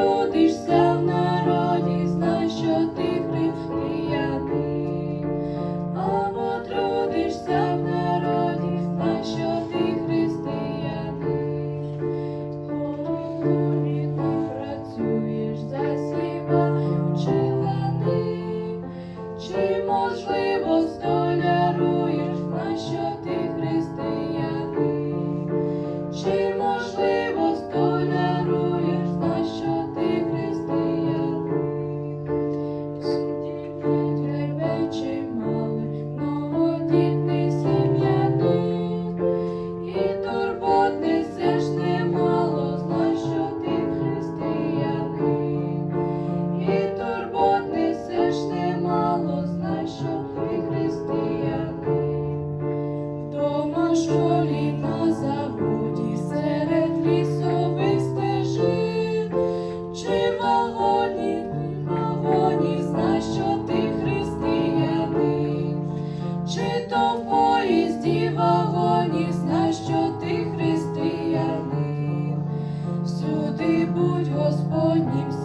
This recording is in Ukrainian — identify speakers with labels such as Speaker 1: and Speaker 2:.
Speaker 1: народишся в народі, знай, що ти християнин, або трудишся в народі, знай, що ти християнин. нашого літа заводі серед лісових стежин, чи малоні, малоні, знай, ти християнин, чи то в поїзді вагоні, ти християнин, всюди будь Господнім.